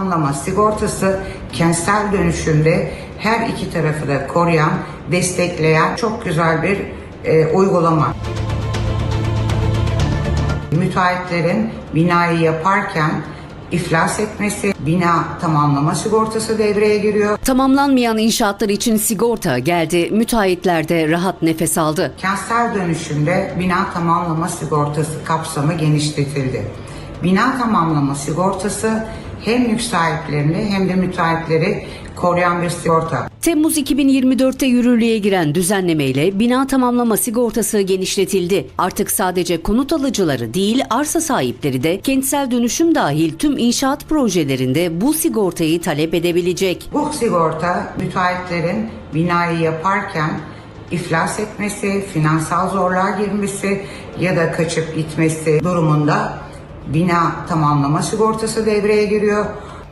tamamlama sigortası kentsel dönüşümde her iki tarafı da koruyan, destekleyen çok güzel bir e, uygulama. Müteahhitlerin binayı yaparken iflas etmesi, bina tamamlama sigortası devreye giriyor. Tamamlanmayan inşaatlar için sigorta geldi. Müteahhitler de rahat nefes aldı. Kentsel dönüşümde bina tamamlama sigortası kapsamı genişletildi. Bina tamamlama sigortası hem mülk sahiplerini hem de müteahhitleri koruyan bir sigorta. Temmuz 2024'te yürürlüğe giren düzenlemeyle bina tamamlama sigortası genişletildi. Artık sadece konut alıcıları değil arsa sahipleri de kentsel dönüşüm dahil tüm inşaat projelerinde bu sigortayı talep edebilecek. Bu sigorta müteahhitlerin binayı yaparken iflas etmesi, finansal zorluğa girmesi ya da kaçıp gitmesi durumunda bina tamamlama sigortası devreye giriyor.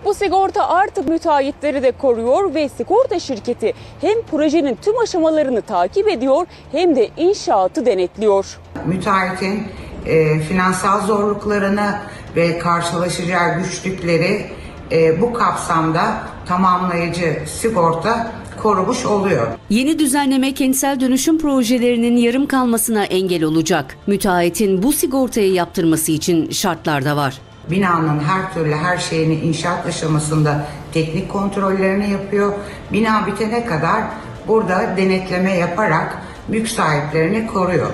Bu sigorta artık müteahhitleri de koruyor ve sigorta şirketi hem projenin tüm aşamalarını takip ediyor hem de inşaatı denetliyor. müteahhitin e, finansal zorluklarını ve karşılaşacağı güçlükleri e, bu kapsamda tamamlayıcı sigorta korumuş oluyor. Yeni düzenleme kentsel dönüşüm projelerinin yarım kalmasına engel olacak. Müteahhitin bu sigortayı yaptırması için şartlar da var. Binanın her türlü her şeyini inşaat aşamasında teknik kontrollerini yapıyor. Bina bitene kadar burada denetleme yaparak mülk sahiplerini koruyor.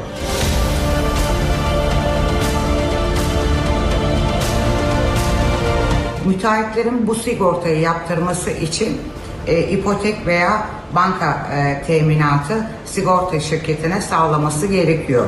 Müteahhitlerin bu sigortayı yaptırması için e, ipotek veya banka e, teminatı sigorta şirketine sağlaması gerekiyor.